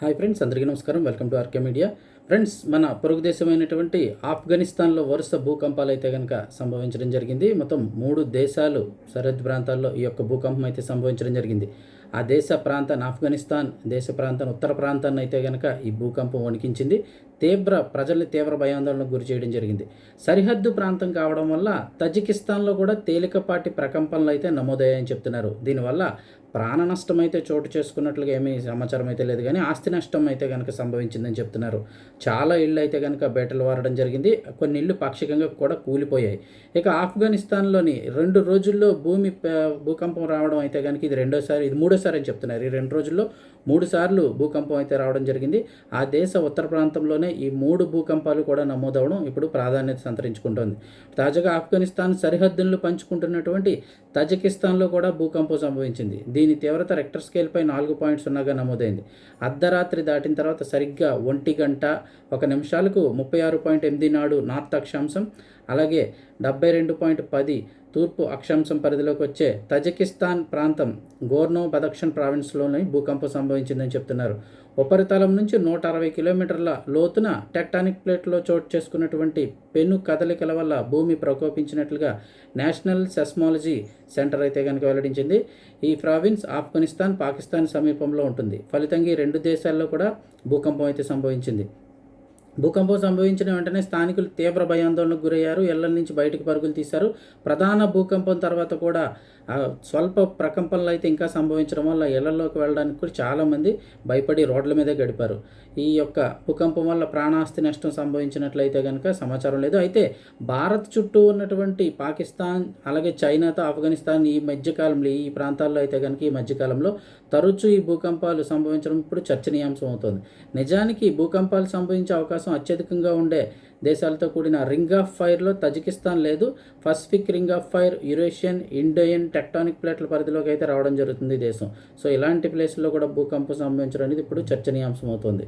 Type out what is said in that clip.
Hi friends అందరికీ నమస్కారం. Welcome to RK media. Friends మన పొరుగు దేశమైనటువంటి ఆఫ్ఘనిస్తాన్లో వరుస భూకంపాలు అయితే కనుక సంభవించడం జరిగింది. మొత్తం మూడు దేశాలు సరిహద్దు ప్రాంతాల్లో ఈ యొక్క భూకంపం అయితే సంభవించడం జరిగింది. ఆ దేశ ప్రాంతాన్ని ఆఫ్ఘనిస్తాన్ దేశ ప్రాంతాన్ని ఉత్తర ప్రాంతాన్ని అయితే కనుక ఈ భూకంపం వణికించింది. తీవ్ర ప్రజల్ని తీవ్ర భయాందోళనకు గురి చేయడం జరిగింది. సరిహద్దు ప్రాంతం కావడం వల్ల తజికిస్తాన్లో కూడా తేలికపాటి ప్రకంపనలు అయితే నమోదయ్యాయని చెప్తున్నారు. దీనివల్ల ప్రాణ నష్టం అయితే చోటు చేసుకున్నట్లుగా ఏమీ సమాచారం అయితే లేదు కానీ ఆస్తి నష్టం అయితే కనుక సంభవించిందని చెప్తున్నారు. చాలా ఇళ్ళు అయితే కనుక బేటలు వారడం జరిగింది. కొన్ని ఇళ్ళు పాక్షికంగా కూడా కూలిపోయాయి. ఇక ఆఫ్ఘనిస్తాన్లోని రెండు రోజుల్లో భూమి భూకంపం రావడం అయితే కనుక ఇది రెండోసారి ఇది మూడోసారి అని చెప్తున్నారు. ఈ రెండు రోజుల్లో మూడు సార్లు భూకంపం అయితే రావడం జరిగింది. ఆ దేశ ఉత్తర ప్రాంతంలోనే ఈ మూడు భూకంపాలు కూడా నమోదవడం ఇప్పుడు ప్రాధాన్యత సంతరించుకుంటోంది. తాజాగా ఆఫ్ఘనిస్తాన్ సరిహద్దులను పంచుకుంటున్నటువంటి తజకిస్తాన్లో కూడా భూకంపం సంభవించింది. దీని తీవ్రత రెక్టర్ స్కేల్పై నాలుగు పాయింట్ సున్నాగా నమోదైంది. అర్ధరాత్రి దాటిన తర్వాత సరిగ్గా ఒంటి గంట ఒక నిమిషాలకు ముప్పై ఆరు పాయింట్ ఎనిమిది నాడు నార్త్ అక్షాంశం అలాగే డెబ్బై రెండు పాయింట్ పది తూర్పు అక్షాంశం పరిధిలోకి వచ్చే తజకిస్తాన్ ప్రాంతం గోర్నో బదక్షన్ ప్రావిన్స్లోని భూకంపం సంభవించిందని చెప్తున్నారు. ఉపరితలం నుంచి నూట అరవై కిలోమీటర్ల లోతున టెక్టానిక్ ప్లేట్లో చోటు చేసుకున్నటువంటి పెను కదలికల వల్ల భూమి ప్రకోపించినట్లుగా నేషనల్ సెస్మాలజీ సెంటర్ అయితే కనుక వెల్లడించింది. ఈ ప్రావిన్స్ ఆఫ్ఘనిస్తాన్ పాకిస్తాన్ సమీపంలో ఉంటుంది. ఫలితంగా ఈ రెండు దేశాల్లో కూడా భూకంపం అయితే సంభవించింది. భూకంపం సంభవించిన వెంటనే స్థానికులు తీవ్ర భయాందోళనకు గురయ్యారు. ఇళ్ళ నుంచి బయటకు పరుగులు తీశారు. ప్రధాన భూకంపం తర్వాత కూడా స్వల్ప ప్రకంపనలు అయితే ఇంకా సంభవించడం వల్ల ఇళ్ళలోకి వెళ్ళడానికి కూడా చాలామంది భయపడి రోడ్ల మీదే గడిపారు. ఈ యొక్క భూకంపం వల్ల ప్రాణాస్తి నష్టం సంభవించినట్లయితే కనుక సమాచారం లేదు. అయితే భారత్ చుట్టూ ఉన్నటువంటి పాకిస్తాన్ అలాగే చైనాతో ఆఫ్ఘనిస్తాన్ ఈ మధ్యకాలంలో ఈ ప్రాంతాల్లో అయితే కనుక ఈ మధ్యకాలంలో తరచూ ఈ భూకంపాలు సంభవించడం ఇప్పుడు చర్చనీయాంశం అవుతుంది. నిజానికి భూకంపాలు సంభవించే అవకాశం అత్యధికంగా ఉండే దేశాలతో కూడిన రింగ్ ఆఫ్ ఫైర్లో తజికిస్తాన్ లేదు. Pacific ring of fire Eurasian Indian tectonic ప్లేట్ల పరిధిలోకి అయితే రావడం జరుగుతుంది దేశం. సో ఇలాంటి ప్లేస్లో కూడా భూకంపం సంభవించడం అనేది ఇప్పుడు చర్చనీయాంశం అవుతుంది